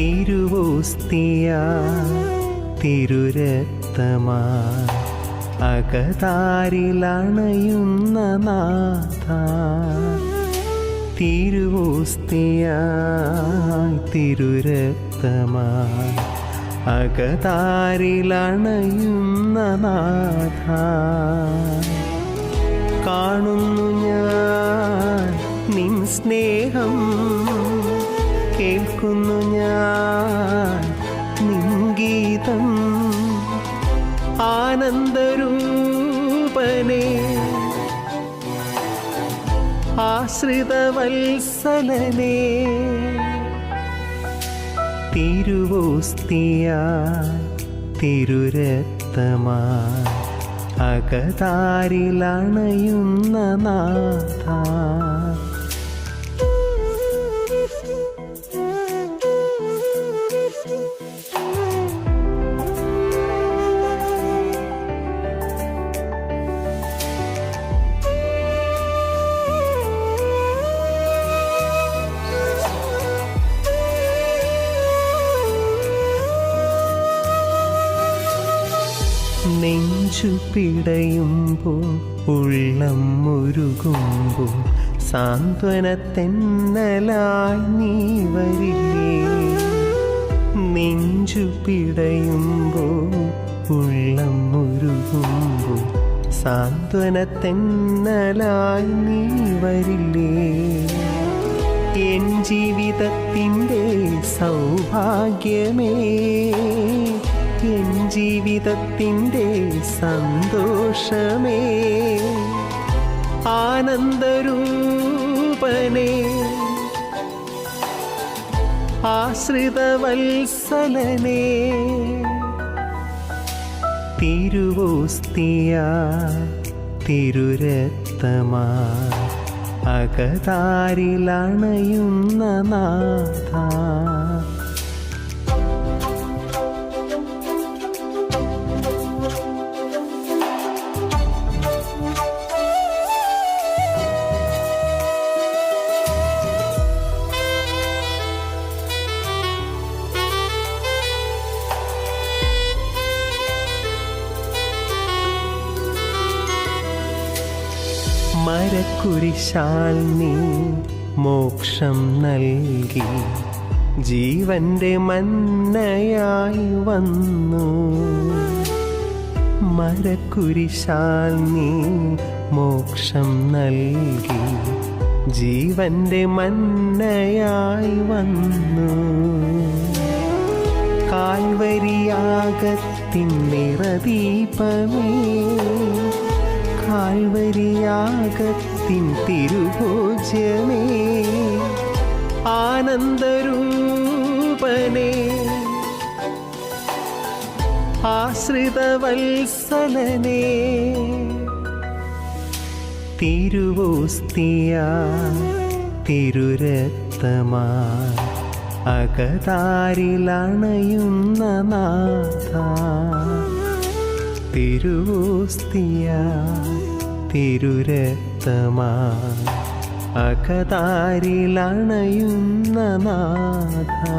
തിരുവോസ്തിയ തിരുരക്തമാ. അകതാരിലണയുന്ന നാഥ. തിരുവോസ്തിയ തിരുരക്തമാ. അകതാരിലണയുന്ന നാഥ. കേൾക്കുന്നു ഞാൻ നിൻ ഗീതം ആനന്ദരൂപനെ. ആശ്രിതവത്സലനെ. തിരുവോസ്തിയ തിരുരത്തമാ അകതാരിലണയുന്ന നാഥ. നെഞ്ചു പിടയുമ്പോൾ ഉള്ളം മുരുകുമ്പോൾ സാന്ത്വനത്തെന്നലായി നീ വരില്ലേ? നെഞ്ചു പിടയുമ്പോൾ ഉള്ളം മുരുകുമ്പോൾ സാന്ത്വനത്തെന്നലായി നീ വരില്ലേ? എൻ ജീവിതത്തിന്റെ സൗഭാഗ്യമേ ജീവിതത്തിന്റെ സന്തോഷമേ. ആനന്ദരൂപനേ. ആശ്രിതവത്സലനേ. തിരുവോസ്തിയ തിരുരക്തമാ അകതാരിലണയുന്ന നാഥ. മരക്കുരിശാൽ നീ മോക്ഷം നൽകി. ജീവന്റെ മന്നയായി വന്നു. മരക്കുരിശാൽ നീ മോക്ഷം നൽകി. ജീവന്റെ മന്നയായി വന്നു. കാൽവരിയാകത്തിൻ നിറദീപമേ കാൽവരിയാകത്തിൻ തിരുഭോജ്യമേ. ആനന്ദരൂപനേ ആശ്രിതവത്സലനേ തിരുവോസ്തിയ തിരുരക്തമാ അകതാരിലണയുന്ന നാഥ. തിരുവോസ്തിയ തിരുരക്തമാ. അകതാരിലണയുന്ന നാഥ.